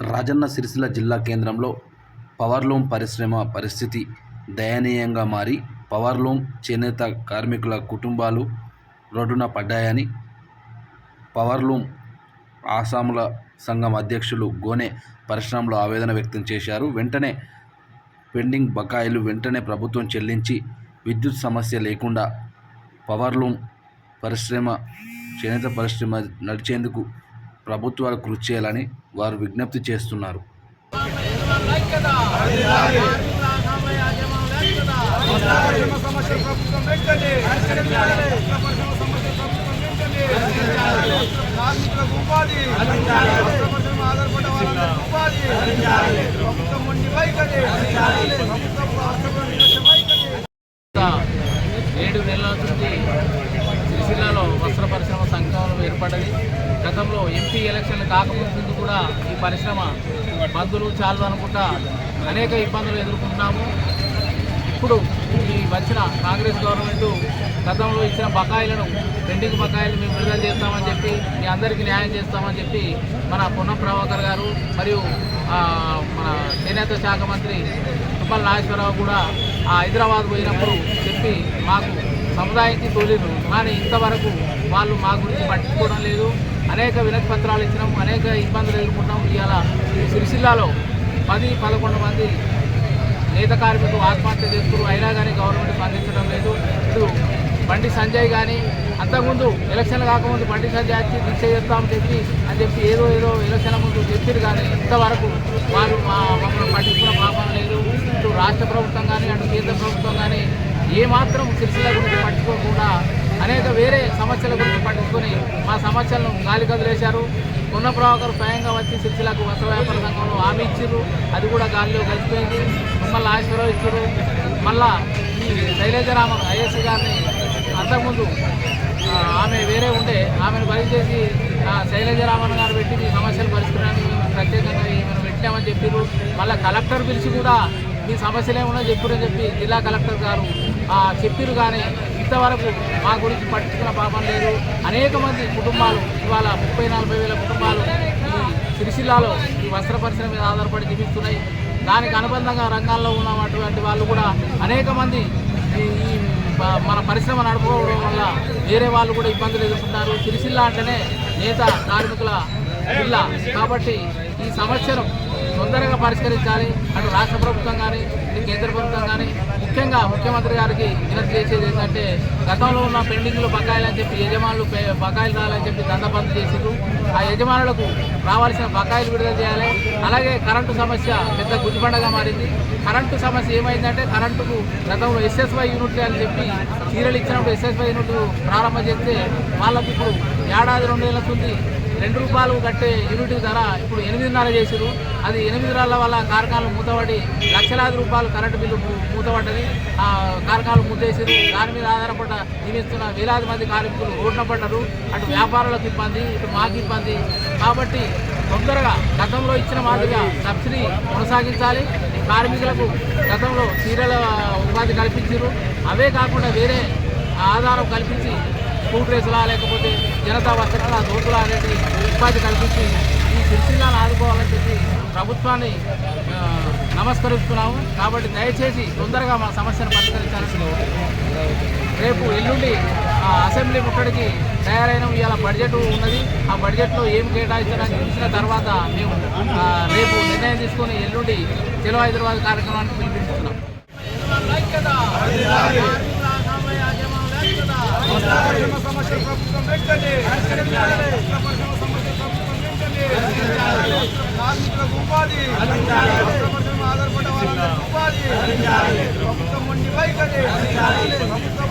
రాజన్న సిరిసిల్ల జిల్లా కేంద్రంలో పవర్లూమ్ పరిశ్రమ పరిస్థితి దయనీయంగా మారి పవర్లూమ్ చేనేత కార్మికుల కుటుంబాలు రోడ్డున పడ్డాయని పవర్లూమ్ ఆసాముల సంఘం అధ్యక్షులు గోనె పరిశ్రమలో ఆవేదన వ్యక్తం చేశారు. వెంటనే పెండింగ్ బకాయిలు వెంటనే ప్రభుత్వం చెల్లించి విద్యుత్ సమస్య లేకుండా పవర్లూమ్ పరిశ్రమ చేనేత పరిశ్రమ నడిచేందుకు ప్రభుత్వాలు కృషి చేయాలని వారు విజ్ఞప్తి చేస్తున్నారు. ప్రభుత్వం వెంటనే పరిశ్రమ సమస్య ప్రభుత్వం వెంటనే కార్మికులకు ఉపాధి పరిశ్రమ ఆధారపడ్డ వాళ్ళందరికీ ఉపాధి ప్రభుత్వం ఉండి వైఖరి ప్రభుత్వం రాష్ట్రంలో నిర్లక్ష్య వైఖరి గత ఏడు నెలల నుంచి సిరిసిల్లాలో వస్త్ర పరిశ్రమ సంఘం ఏర్పడ్డది గతంలో ఎంపీ ఎలక్షన్లు కాకముందు కూడా ఈ పరిశ్రమ బంధులు చాలు అనుకుంటా అనేక ఇబ్బందులు ఎదుర్కొంటున్నాము. ఇప్పుడు ఈ వచ్చిన కాంగ్రెస్ గవర్నమెంట్ గతంలో ఇచ్చిన బకాయిలను పెండింగ్ బకాయిలు మేము విడుదల చేస్తామని చెప్పి మీ అందరికీ న్యాయం చేస్తామని చెప్పి మన పొన్నం ప్రభాకర్ గారు మరియు మన చేనేత శాఖ మంత్రి తుమ్మల నాగేశ్వరరావు కూడా ఆ హైదరాబాద్ పోయినప్పుడు చెప్పి మాకు సముదాయానికి తోలేదు కానీ ఇంతవరకు వాళ్ళు మా గురించి పట్టించుకోవడం లేదు. అనేక వినతి పత్రాలు ఇచ్చినాము అనేక ఇబ్బందులు ఎదుర్కొన్నాము. ఇవాళ సిరిసిల్లాలో పది పదకొండు మంది నేత కార్మికులు ఆత్మహత్య చేస్తున్నారు అయినా కానీ గవర్నమెంట్ స్పందించడం లేదు. ఇటు బండి సంజయ్ కానీ అంతకుముందు ఎలక్షన్ కాకముందు బండి సంజయ్ వచ్చి దీక్ష చేస్తామని చెప్పి అని చెప్పి ఏదో ఏదో ఎలక్షన్ ముందు చెప్పారు కానీ ఇంతవరకు వారు మా మమ్మల్ని పట్టించుకున్న పాపం లేదు. ఇటు రాష్ట్ర ప్రభుత్వం కానీ అటు కేంద్ర ప్రభుత్వం కానీ ఏమాత్రం సిరిసిల గురించి పట్టించుకోకుండా అనేక వేరే సమస్యల గురించి పట్టించుకొని మా సమస్యలను గాలి కదిలేశారు. ఉన్న ప్రభాకర్ స్వయంగా వచ్చి సిరిసిలకు వస్త్ర వ్యాపార సంఘంలో హామీ ఇచ్చారు అది కూడా గాలిలో కలిసిపోయింది. మమ్మల్ని ఆశీర్వదించారు ఇచ్చారు మళ్ళా ఈ శైలజరామన్ ఐఎస్సీ గారిని అంతకుముందు ఆమె వేరే ఉండే ఆమెను బలి చేసి శైలజరామన్ గారు పెట్టి మీ సమస్యలు పరిష్కరానికి మేము ప్రత్యేకంగా ఏమైనా పెట్టామని చెప్పారు మళ్ళీ కలెక్టర్ పిలిచి కూడా మీ సమస్యలు ఏమన్నా చెప్పారని చెప్పి జిల్లా కలెక్టర్ గారు చెప్పారు కానీ ఇంతవరకు మా గురించి పట్టించుకున్న పాపం లేదు. అనేక మంది కుటుంబాలు ఇవాళ ముప్పై నలభై వేల కుటుంబాలు సిరిసిల్లాలో ఈ వస్త్ర పరిశ్రమ మీద ఆధారపడి జీవిస్తున్నాయి. దానికి అనుబంధంగా రంగాల్లో ఉన్నటువంటి వాళ్ళు కూడా అనేక మంది ఈ ఈ మన పరిశ్రమ నడుపుకోవడం వల్ల వేరే వాళ్ళు కూడా ఇబ్బందులు ఎదుర్కొంటారు. సిరిసిల్ల అంటేనే నేత కార్మికుల జిల్లా. కాబట్టి ఈ సంవత్సరం తొందరగా పరిష్కరించాలి. అటు రాష్ట్ర ప్రభుత్వం కానీ ఇటు కేంద్ర ప్రభుత్వం కానీ ముఖ్యంగా ముఖ్యమంత్రి గారికి వినతి చేసేది ఏంటంటే గతంలో ఉన్న పెండింగ్లు బకాయిలు అని చెప్పి యజమానులు బకాయిలు రావాలని చెప్పి దందబంద్ చేసిండ్రు. ఆ యజమానులకు రావాల్సిన బకాయిలు విడుదల చేయాలి. అలాగే కరెంటు సమస్య పెద్ద గుదిబండగా మారింది. కరెంటు సమస్య ఏమైందంటే కరెంటుకు గతంలో ఎస్ఎస్వై యూనిట్లు అని చెప్పి చీరలు ఇచ్చినప్పుడు ఎస్ఎస్వై యూనిట్లు ప్రారంభం చేస్తే వాళ్ళకి ఇప్పుడు ఏడాది రెండు నెలల రెండు రూపాయలు కట్టే యూనిట్ ధర ఇప్పుడు ఎనిమిదిన్నర చేసిరు అది ఎనిమిదిన్నర వల్ల కార్ఖానాలు మూతపడి లక్షలాది రూపాయలు కరెంటు బిల్లు మూతపడ్డది ఆ కార్ఖానాలు మూతేసిరు దాని మీద ఆధారపడ్డ జీవిస్తున్న వేలాది మంది కార్మికులు రోడ్న పడ్డారు. అటు వ్యాపారులకు ఇబ్బంది ఇటు మాకు ఇబ్బంది. కాబట్టి తొందరగా గతంలో ఇచ్చిన మాదిరిగా సబ్సిడీ కొనసాగించాలి. కార్మికులకు గతంలో చీరల ఉపాధి కల్పించారు అవే కాకుండా వేరే ఆధారం కల్పించి స్కూట్ రేసులా లేకపోతే జనతా వస్త్రాల దోతుల అనేది ఉపాధి కల్పించి ఈ సిరిసిల్లాను ఆదుకోవాలని చెప్పి ప్రభుత్వాన్ని నమస్కరిస్తున్నాము. కాబట్టి దయచేసి తొందరగా మా సమస్యను పరిష్కరించాల్సి రేపు ఎల్లుండి ఆ, అసెంబ్లీ ముట్టడికి తయారైన ఇవాళ బడ్జెట్ ఉన్నది. ఆ బడ్జెట్లో ఏం కేటాయించడానికి చూసిన తర్వాత మేము రేపు నిర్ణయం తీసుకొని ఎల్లుండి చెలో హైదరాబాద్ కార్యక్రమానికి పిలిపిస్తున్నాం పరిశ్రమ ప్రభుత్వం వెంటనే కార్మికులకు ఉపాధి ఆధారపడ్డ ఉపాధి ప్రభుత్వం ఉండి వైఖరి ప్రభుత్వం